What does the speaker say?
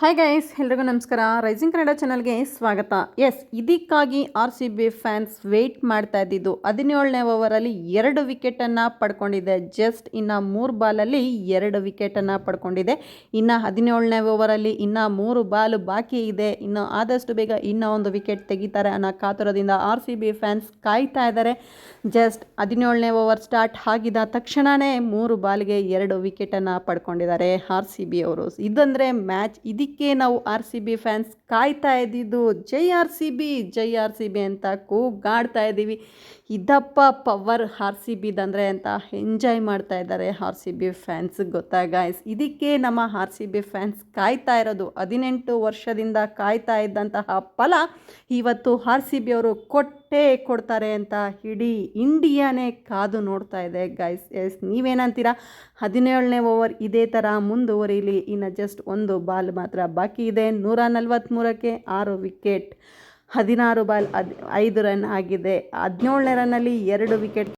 Hi guys ಎಲ್ರಿಗೂ ನಮಸ್ಕಾರ. Rising Kannada ಚಾನಲ್ಗೆ ಸ್ವಾಗತ. ಎಸ್ ಇದಕ್ಕಾಗಿ R C B fans wait ಮಾಡ್ತಾ ಇದ್ದಿದ್ದು ಹದಿನೇಳನೇ ಓವರಲ್ಲಿ ಎರಡು ವಿಕೆಟನ್ನು ಪಡ್ಕೊಂಡಿದೆ. ಜಸ್ಟ್ ಇನ್ನು ಮೂರು ಬಾಲಲ್ಲಿ ಎರಡು ವಿಕೆಟನ್ನು ಪಡ್ಕೊಂಡಿದೆ. ಇನ್ನು ಹದಿನೇಳನೇ ಓವರಲ್ಲಿ ಇನ್ನು ಮೂರು ಬಾಲ್ ಬಾಕಿ ಇದೆ. ಇನ್ನು ಆದಷ್ಟು ಬೇಗ ಇನ್ನೂ ಒಂದು ವಿಕೆಟ್ ತೆಗಿತಾರೆ ಅನ್ನೋ ಕಾತುರದಿಂದ ಆರ್ ಸಿ ಬಿ ಫ್ಯಾನ್ಸ್ ಕಾಯ್ತಾ ಇದ್ದಾರೆ ಜಸ್ಟ್ ಹದಿನೇಳನೇ ಓವರ್ ಸ್ಟಾರ್ಟ್ ಆಗಿದ ತಕ್ಷಣವೇ ಮೂರು ಬಾಲ್ಗೆ ಎರಡು ವಿಕೆಟನ್ನು ಪಡ್ಕೊಂಡಿದ್ದಾರೆ ಆರ್ ಸಿ ಬಿ ಅವರು. ಇದಂದರೆ ಮ್ಯಾಚ್ ಇದಕ್ಕೆ ನಾವು ಆರ್ ಸಿ ಬಿ ಫ್ಯಾನ್ಸ್ ಕಾಯ್ತಾ ಇದ್ದಿದ್ದು, ಜೈ ಆರ್ ಸಿ ಬಿ, ಜೈ ಆರ್ ಸಿ ಬಿ ಅಂತ ಕೂಗಾಡ್ತಾ ಇದ್ದೀವಿ. ಇದಪ್ಪ ಪವರ್ ಆರ್ ಸಿ ಬಿದಂದರೆ ಅಂತ ಎಂಜಾಯ್ ಮಾಡ್ತಾ ಇದ್ದಾರೆ ಆರ್ ಸಿ ಬಿ ಫ್ಯಾನ್ಸ್ ಗೊತ್ತಾ ಗಾಯ್ಸ್ ಇದಕ್ಕೆ ನಮ್ಮ ಆರ್ ಸಿ ಬಿ ಫ್ಯಾನ್ಸ್ ಕಾಯ್ತಾ ಇರೋದು ಹದಿನೆಂಟು ವರ್ಷದಿಂದ ಕಾಯ್ತಾ ಇದ್ದಂತಹ ಫಲ, ಇವತ್ತು ಆರ್ ಸಿ ಬಿ ಅವರು ಕೊಟ್ಟೇ ಕೊಡ್ತಾರೆ ಅಂತ ಇಡೀ ಇಂಡಿಯಾನೇ ಕಾದು ನೋಡ್ತಾ ಇದೆ. ಗೈಸ್ ಎಸ್ ನೀವೇನಂತೀರಾ? ಹದಿನೇಳನೇ ಓವರ್ ಇದೇ ಥರ ಮುಂದುವರಿಲಿ. ಇನ್ನು ಜಸ್ಟ್ ಒಂದು ಬಾಲ್ ಮಾತ್ರ ಬಾಕಿ ಇದೆ. ನೂರ ನಲ್ವತ್ತ್ಮೂರಕ್ಕೆ ಆರು ವಿಕೆಟ್ ಹದಿನಾರು ಬಾಲ್ ಅದು ಐದು ರನ್ ಆಗಿದೆ. ಹದಿನೇಳನೇ ರನ್ನಲ್ಲಿ ಎರಡು ವಿಕೆಟ್